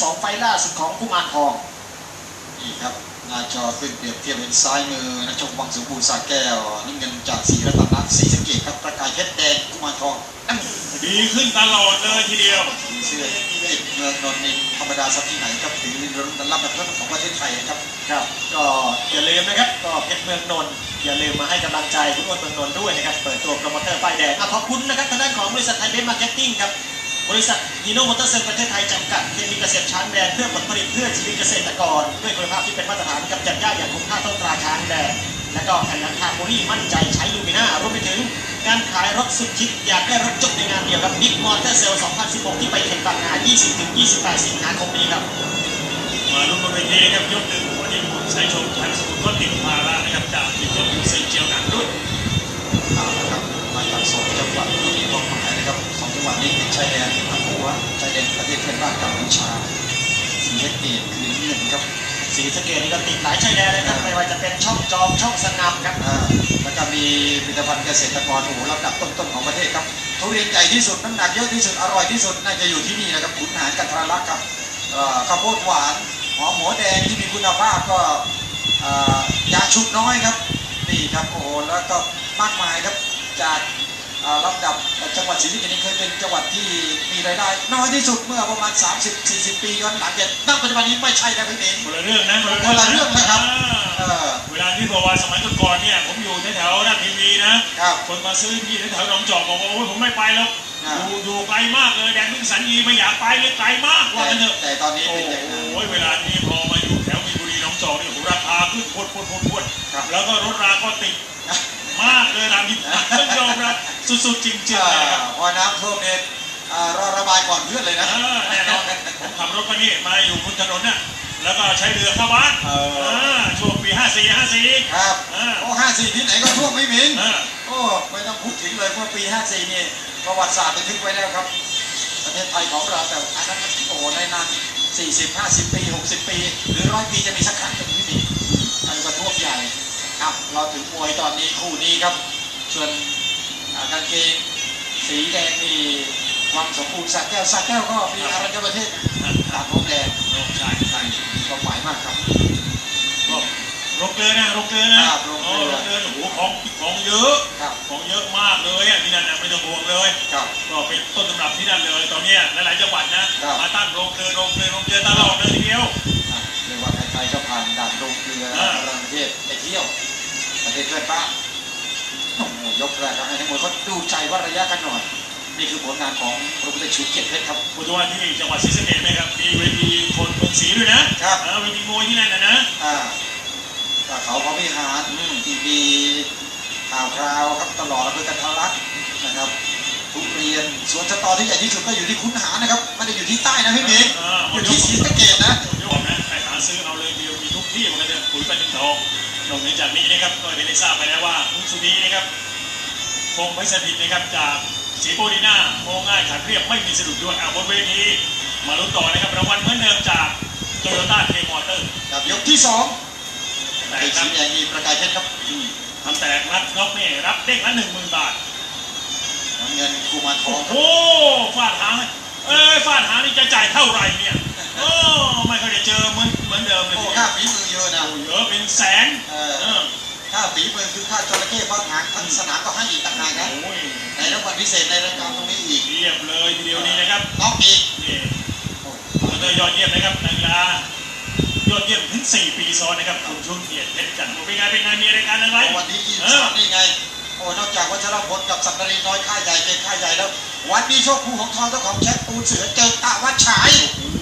สองไฟล์ล่าสุดของกุมารทอง นี่ครับหน้าจอขึ้นเปรียบเทียบเป็นซ้ายมือนักชกวังสมบูรณ์สาแก้วน้ำเงินจากศรีรัตนศรีสะเกดครับประกายเพชรแดงกุมารทองนั่นดีขึ้นตลอดเลยทีเดียวสีเสื้อติดเมืองนนท์นี่ธรรมดาสักที่ไหนครับถือระดับแบบของประเทศไทยนะครับครับ ก็อย่าลืมนะครับก็เพชรเมืองนนท์อย่าลืมมาให้กำลังใจคุณอ้วนเมืองนนท์ด้วยนะครับเปิดตัวโปรโมเตอร์ป้ายแดงอะขอบคุณนะครับทางด้านของบริษัทไทยเบนซ์มาร์เก็ตติ้งครับบริษัท ฮีโนมอเตอร์เซลประเทศไทยจำกัดเคมีเกษตรช้างแดงเพื่อผลผลิตเพื่อชีวิตเกษตรกร ด้วยคุณภาพที่เป็นมาตรฐานกำจัดหญ้าอย่างคุ้มค่าต้นตราช้างแดงและก็แข่งขันคาร์โบนี่มั่นใจใช้ลูมิน่ารวมไปถึงการขายรถสุดชิคอยากได้รถจบในงานเดียวกับบิ๊กมอเตอร์เซล2016 ที่ไปแข่งบางนา 20-28 สิงหาคมนี้ครับมาลุ้นบนเวทีนะครับยกหนึ่งวันนี้คุณสายชมชัยสมุทรก็ติดภาระ สีสะเกดคือหนึ่งครับสีสะเกดนี่ก็ติดหลายชายแดนเลยครับไม่ว่าจะเป็นช่องจอมช่องสนามครับอ่าแล้วก็มีผลิตภัณฑ์เกษตรกรโอ้โหลำดับต้นๆของประเทศครับทุเรียนใหญ่ที่สุดน้ำหนักเยอะที่สุดอร่อยที่สุดน่าจะอยู่ที่นี่นะครับขุนหารกันทรลักษณ์ครับเอ่อข้าวโพดหวานหอมหัวแดงที่มีคุณภาพก็เอ่อยาชุบน้อยครับนี่ครับโอ้โหแล้วก็มากมายครับจากเอ่อ ลำดับจังหวัดศรีสะเกษนี่เคยเป็นจังหวัดที่มีรายได้น้อยที่สุดเมื่อประมาณ 30-40 ปีย้อนหลังแต่ณปัจจุบันนี้ไม่ใช่แล้วพี่เองคนละเรื่องนะคนละเรื่องนะครับเออ่าอเวลาที่บอกว่าสมัยก่อนๆเนี่ยผมอยู่แถวๆหน้าทีวีนะครับคนมาซื้อที่แถวๆหนองจอกบอกว่าโอ้ยผมไม่ไปแล้วอ่าอยู่อยู่ไกลมากเลยแดนพึ่งสันยีไม่อยากไปเลยไกลมากว่าแต่กันเถอะแต่ตอนนี้โอ้เป็นอย่างนั้นโหเวลานี้พอมาอยู่แถวมีนบุรีหนองจอกนี่โอ้โหราคาขึ้นพวดพวดพวดพวดครับแล้วก็รถราก็ติด มากเลยตามที่ต้องยอมรับสุดๆจริงๆอ่าเลยครับ พอน้ำท่วมเนี่ยอ่ารอระบายก่อนเพื่อนเลยนะอ่าแน่นอนผมขับรถมานี่มาอยู่บนถนนเนี่ยแล้วก็ใช้เรือเข้าบ้านเออาช่วงปี54 54ครับอ่า โอ้ห้าสี่ที่ไหนก็ท่วมไม่มินอ่าโอ้ไม่ต้องพูดถึงเลยเมื่อปีห้าสี่นี่ประวัติศาสตร์บันทึกไว้แล้วครับ ประเทศไทยของเราแต่อันนั้นโอ้โหในนานสี่สิบห้าสิบปีหกสิบปี หรือร้อยปีจะมีสักครั้งเป็นพิธีอัน เราถึงมวยตอนนี้คู่นี้ครับส่วนกางเกงสีแดงนี่วามสมบูรณ์สักแก้วสักแก้วก็มีอารัญญประเทศตามพรมแดงใช่ใช่มีความหมายมากครับก็รกเกลือนะรกเกลือนะรบโรงอ๋อเกลือรกเกลือโอ้โหของของเยอะครับของเยอะมากเลยอะที่นั่นไม่ต้องห่วงเลยครับก็เป็นต้นตำรับที่นั่นเลยตอนนี้หลายๆจังหวัดนะมาตั้งโรงเกลือโรงเกลือโรงเกลือตลอดเลยทีเดียวเรียกว่าใครๆก็ผ่านด่านโรงเกลือาต่าประเทศไปเที่ยว ประเทศเพื่อนบ้านโอ้โหยกแรกก็ให้ทั้งหมดเขาดูใจว่าระยะกันหน่อย นี่คือผลงานของพระพุทธชูเกียรติเพชรครับปัจจุบันที่จังหวัดศรีสะเกษนะครับ มีเวทีคนเมืองศรีด้วยนะครับเออเวทีมวยที่นั่นนะนะอ่าก็เขาพระวิหารอืมที่มีข่าวคราวครับตลอดอำเภอกันทรลักษณ์นะครับทุเรียนสวนสตอที่ใหญ่ที่สุดก็อยู่ที่คุ้นหานะครับไม่ได้อยู่ที่ใต้นะพี่เมฆอ่าอยู่ที่ศรีสะเกษนะผมจะบอกนะไปหาซื้อเอาเลยเดียวมีทุกที่เหมือนกันเลยปุ๋ยปันดินทอง นอกเหนือจากนี้นะครับก็ได้ทราบไปแล้วว่าคุณสุนีนะครับคงไม่สถิตนะครับจากสีโปดีน่าโมง่ายขัดเรียบไม่มีสะดุดด้วยอ่าบนเวทีมาลุ้นต่อนะครับรางวัลเหมือนเดิมจากโตโยต้าเคมอเตอร์ครับยกที่สองแต่ไอ้ครัสีบแดงนี่ประกายเพชรครับอืมทำแตกนัดน็อกนี่รับเด้งละหนึ่งหมื่นบาทน้ำเงินกุมารทองครับโอ้ฟาดหางเอ้ยฟาดหางนี่จะจ่ายเท่าไหร่เนี่ยโอ้ไม่เคยได้เจอเหมือนเห มือนเดิมเลยโอ้ทีเดียวค่าฝีมือเยอะนะโอ้เยอะเป็นแสนเอเอออค่าฝีมือคือค่าจระเข้ฟาดหางทั้งสนามก็ให้อีกต่างหากนะโอ้ยในรางวัลพิเศษในรายการตรงนี้อีกเรียบเลยทีเดียวนี้นะครับน้องอีกนี่โอ้มอเตอร์ยอดเยี่ยมนะครับนักกีฬายอดเยี่ยมถึง4ปีซ้อนนะครับคุณชุนเกียรติเพชรจันทร์เป็นไงเป็นไงมีรายการอะไรวันนี้ยี่สิบสามนี่ไงโอ้นอกจากวัชรพลกับสัปดาห์น้อยค่ายใหญ่เป็นค่ายใหญ่แล้ววันนี้โชคภูของทองเจ้าของแชมป์ปูนเสือเจอตะวัดฉาย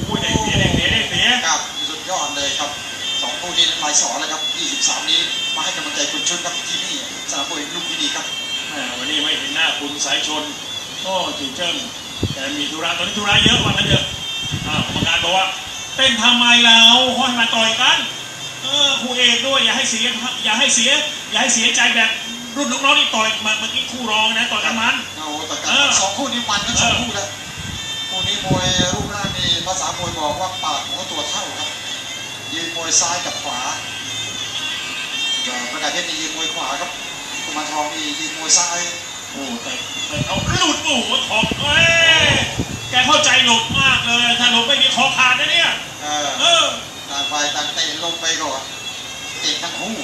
โอ้ยได้เสียได้เสียได้เสียครับสุด ยอดเลยครับสองคู่นี้ลายสอนแล้วครับ 23 นี้มาให้กำลังใจคุณชุนครับที่นี่สนามมวยลูกพินีครับแหม่วันนี้ไม่เห็นหน้าคุณสายชนโอ้จืดเจิ้งแต่มีธุระตอนนี้ธุระเยอะว่างั้นเถอะอ้าวกรรมการบอกว่าเต้นทำไมเราห้อยมาต่อยกันเออครูเอกด้วยอย่าให้เสียอย่าให้เสีย อย่าให้เสียใจแบบรุ่นน้องๆนี่ต่อยมาเมื่อกี้คู่รองนะต่อยกันมันเอาแต่กัเอนอสองคู่นี้มันทั้งสองเออคู่แล้วคู่นี้มวยรูปร่างนี่ภาษามวยบอกว่าปากหัวตัวเท่าครับ ยืนมวยซ้ายกับขวาก็ประกาศเพชรนี่ยืนมวยขวาครับกุมารทองนี่ยืนมวยซ้ายโอ้แต่แต่เอาหลุดโอ้โหถอดเอ้ยแกเข้าใจหลบมากเลยถ้าหลบไม่ดีคอขาดนะเนี่ยเออเออต่างฝ่ายต่างเตะลงไปก่อนเก่งทั้งคู่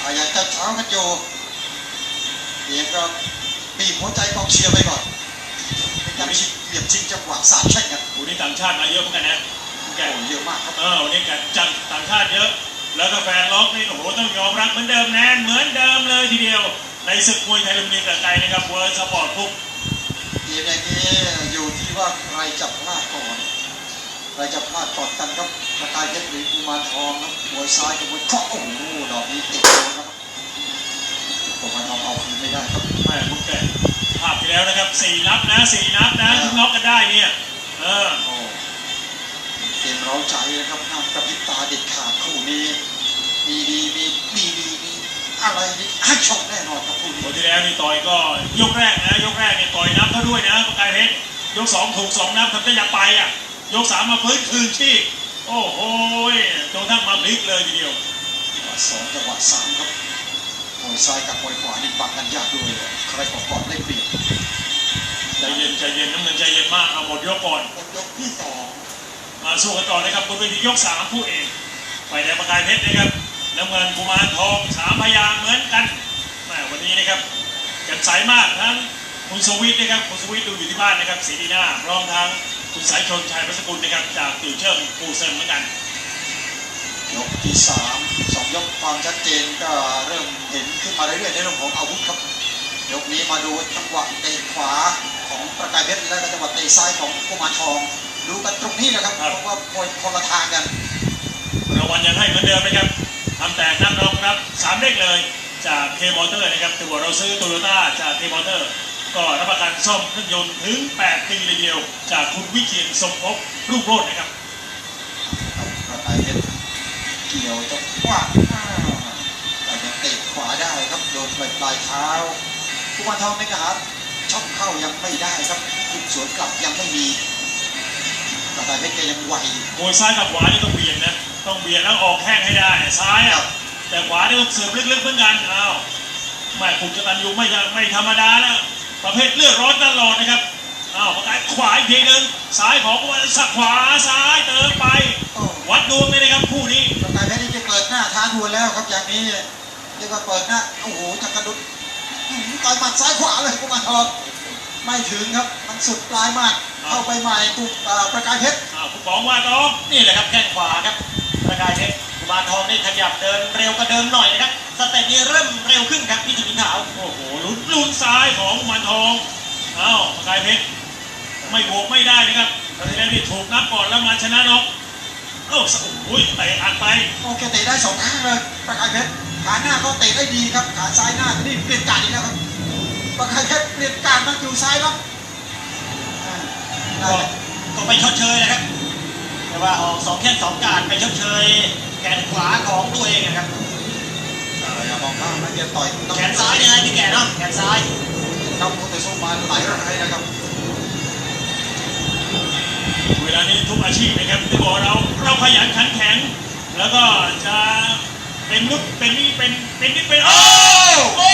อ่าอย่างเจ้าเช้ากันอยู่เกมก็บีบหัวใจกองเชียร์ไปก่อนเป็นการชิงเหลี่ยมชิงจังหวะสาดแช่งกันวันนี้ต่างชาติมาเยอะเหมือนกันนะแกโอ้เยอะมากครับ เออวันนี้แกจังต่างชาติเยอะ แล้วก็แฟนล็อกนี่โอ้โหต้องยอมรับเหมือนเดิมแน่นเหมือนเดิมเลยทีเดียว ในศึกมวยไทยลุมพินีกับไกลนะครับเวิร์สปอร์ตคุกเกมอย่างนี้อยู่ที่ว่าใครจะพลาดก่อนใครจะพลาดก่อนกันครับประกายเพชรหรือกุมารทองครับมวยซ้ายกับมวยเคาะโอ้โหดอกนี้ติดโดนนะครับกุมารทองเอาคืนไม่ได้ครับแม่คุณแกภาพที่แล้วนะครับสี่นับนะสี่นับนะที่น็อกกันได้เนี่ยเออโอ้ เราใจนะครับห้ามกระพริบตาเด็ดขาดคู่นี้ มีดีมีมีดีมีอะไรนี่ให้ชมแน่นอนครับคู่นี้วันที่แล้วนี่ต่อยก็ยกแรกนะยกแรกนี่ต่อยนับเขาด้วยนะประกายเพชรยกสองถูกสองนับทำได้ยากไปอะ ยกสามมาฟื้นคืนชีพโอ้โหจนทั้งมาพลิกเลยทีเดียวจังหวะสองจังหวะสามครับมวยซ้ายกับมวยขวานี่บังกันยากด้วยใครก่อนก่อนได้เปรียบใจเย็นใจเย็นน้ำเงินใจเย็นมากเอาหมดยกก่อนหมดยกที่สอง มาสู้กันต่อนะครับบนเวทียกสามผู้เองฝ่ายแดงประกายเพชรนะครับน้ำเงินกุมารทองสามพยางเหมือนกันแม่วันนี้นะครับแจ่มใสมากทั้งคุณสวิทย์นะครับคุณสวิทย์ดูอยู่ที่บ้านนะครับศรีดีหน้าพร้อมทั้งคุณสายชนชัยพัสกุลนะครับจากติวเชิมปูเซิมเหมือนกันยกที่สามสองยกความชัดเจนก็เริ่มเห็นขึ้นมาเรื่อยๆในเรื่องของอาวุธครับยกนี้มาดูจังหวะเตะขวาของประกายเพชรและจังหวะเตะซ้ายของกุมารทอง ดูกันตรงนี้นะครับเพราะว่ามวยคนละทางกันรางวัลยังให้เหมือนเดิมนะครับทำแตกนับรองครับสามเลขเลยจากเคมอเตอร์นะครับถือว่าเราซื้อโตโยต้าจากเคมอเตอร์ ก็รับประกันซ่อมเครื่องยนต์ถึง 8 ปีเลยทีเดียว จากคุณวิเชียนสมภพรูปโรจน์นะครับครับประกายเพชรเกี่ยวจังหวะอ้าวแต่ยังเตะขวาได้ครับโดนปลายปลายเท้ากุมารทองไม่กระหับช่องเข้ายังไม่ได้ครับทุกสวนกลับยังไม่มี ประกายเพชรแกยังไหวอยู่มวยซ้ายกับขวานี่ต้องเบียดนะ ต้องเบียดแล้วออกแข้งให้ได้ ซ้ายอะแต่ขวานี่ต้องเสือบลึกๆเหมือนกันอ้าวแม่ขุนกตันยูไม่จะไม่ธรรมดานะประเภทเลือดร้อนตลอดนะครับอ้าวประกายขวาอีกทีหนึ่งซ้ายของวันสักขวาซ้ายเติมไปโอ้วัดดวงเลยนะครับคู่นี้ประกายเพชรนี่จะเปิดหน้าท้าดวลแล้วครับอย่างนี้เรียกว่าเปิดหน้าโอ้โหจักรดุดอื้อหือต่อยหมัดซ้ายขวาเลยกุมารทองไม่ถึงครับมันสุดปลายมาก เข้าไปใหม่กุมอ่าประกายเพชรอ้าวผู้กองว่าน้องนี่แหละครับแข้งขวาครับ ประกายเพชรกุมารทองนี่ขยับเดินเร็วกว่าเดิมหน่อยนะครับสเต็ปนี้เริ่มเร็วขึ้นครับพี่ถิงขาวโอ้โหลุ้นลุ้นซ้ายของมันทองอ้าวประกายเพชรไม่บวกไม่ได้นะครับตอนนี้นี่ถูกนับก่อนแล้วมาชนะน็อกเอ้าโอ้ยเตะอัดไปโอเคเตะได้สองข้างเลยประกายเพชรขาหน้าก็เตะได้ดีครับขาซ้ายหน้านี่เปลี่ยนการอีกแล้วครับประกายเพชรเปลี่ยนการมาอยู่ซ้ายครับอ่าได้ ก็เลยก็ไปชดเชยนะครับแต่ว่าออกสองแข้งสองการไปชดเชยแขนขวาของตัวเองนะครับอ่าอย่ามองข้ามนะเกียร์ต่อยต้องแขนซ้ายยังไงพี่แกเนาะแขนซ้ายนำคู่ต่อสู้มาหลายรายนะครับเวลานี้ทุกอาชีพนะครับที่บอกเราเราขยันขันแข็งแล้วก็จะเป็นนุดเป็นนี่เป็นเป็นนี่เป็นโอ้